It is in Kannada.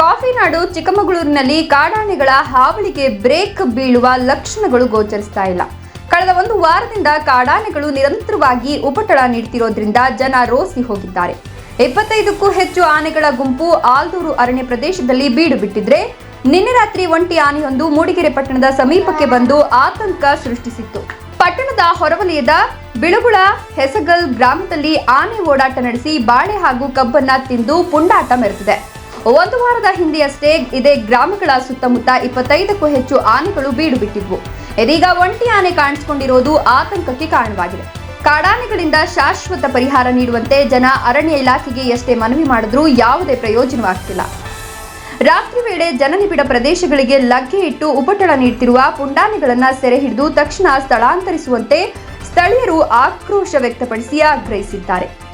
ಕಾಫಿನಾಡು ಚಿಕ್ಕಮಗಳೂರಿನಲ್ಲಿ ಕಾಡಾನೆಗಳ ಹಾವಳಿಗೆ ಬ್ರೇಕ್ ಬೀಳುವ ಲಕ್ಷಣಗಳು ಗೋಚರಿಸ್ತಾ ಇಲ್ಲ. ಕಳೆದ ಒಂದು ವಾರದಿಂದ ಕಾಡಾನೆಗಳು ನಿರಂತರವಾಗಿ ಉಪಟಳ ನೀಡುತ್ತಿರೋದ್ರಿಂದ ಜನ ರೋಸಿ ಹೋಗಿದ್ದಾರೆ. ಇಪ್ಪತ್ತೈದಕ್ಕೂ ಹೆಚ್ಚು ಆನೆಗಳ ಗುಂಪು ಆಲ್ದೂರು ಅರಣ್ಯ ಪ್ರದೇಶದಲ್ಲಿ ಬೀಡು ಬಿಟ್ಟಿದ್ರೆ ನಿನ್ನೆ ರಾತ್ರಿ ಒಂಟಿ ಆನೆಯೊಂದು ಮೂಡಿಗೆರೆ ಪಟ್ಟಣದ ಸಮೀಪಕ್ಕೆ ಬಂದು ಆತಂಕ ಸೃಷ್ಟಿಸಿತ್ತು. ಪಟ್ಟಣದ ಹೊರವಲಯದ ಬಿಳುಗುಳ ಹೆಸಗಲ್ ಗ್ರಾಮದಲ್ಲಿ ಆನೆ ಓಡಾಟ ನಡೆಸಿ ಬಾಳೆ ಹಾಗೂ ಕಬ್ಬನ್ನ ತಿಂದು ಪುಂಡಾಟ ಮೆರೆದಿದೆ. ಒಂದು ವಾರದ ಹಿಂದೆಯಷ್ಟೇ ಇದೇ ಗ್ರಾಮಗಳ ಸುತ್ತಮುತ್ತ ಇಪ್ಪತ್ತೈದಕ್ಕೂ ಹೆಚ್ಚು ಆನೆಗಳು ಬೀಡು ಬಿಟ್ಟಿದ್ವು ಇದೀಗ ಒಂಟಿ ಆನೆ ಕಾಣಿಸಿಕೊಂಡಿರೋದು ಆತಂಕಕ್ಕೆ ಕಾರಣವಾಗಿದೆ. ಕಾಡಾನೆಗಳಿಂದ ಶಾಶ್ವತ ಪರಿಹಾರ ನೀಡುವಂತೆ ಜನ ಅರಣ್ಯ ಇಲಾಖೆಗೆ ಎಷ್ಟೇ ಮನವಿ ಮಾಡಿದ್ರೂ ಯಾವುದೇ ಪ್ರಯೋಜನವಾಗ್ತಿಲ್ಲ. ರಾತ್ರಿ ವೇಳೆ ಜನನಿಬಿಡ ಪ್ರದೇಶಗಳಿಗೆ ಲಗ್ಗೆ ಇಟ್ಟು ಉಪಟಳ ನೀಡುತ್ತಿರುವ ಪುಂಡಾನೆಗಳನ್ನ ಸೆರೆ ಹಿಡಿದು ತಕ್ಷಣ ಸ್ಥಳಾಂತರಿಸುವಂತೆ ಸ್ಥಳೀಯರು ಆಕ್ರೋಶ ವ್ಯಕ್ತಪಡಿಸಿ ಆಗ್ರಹಿಸಿದ್ದಾರೆ.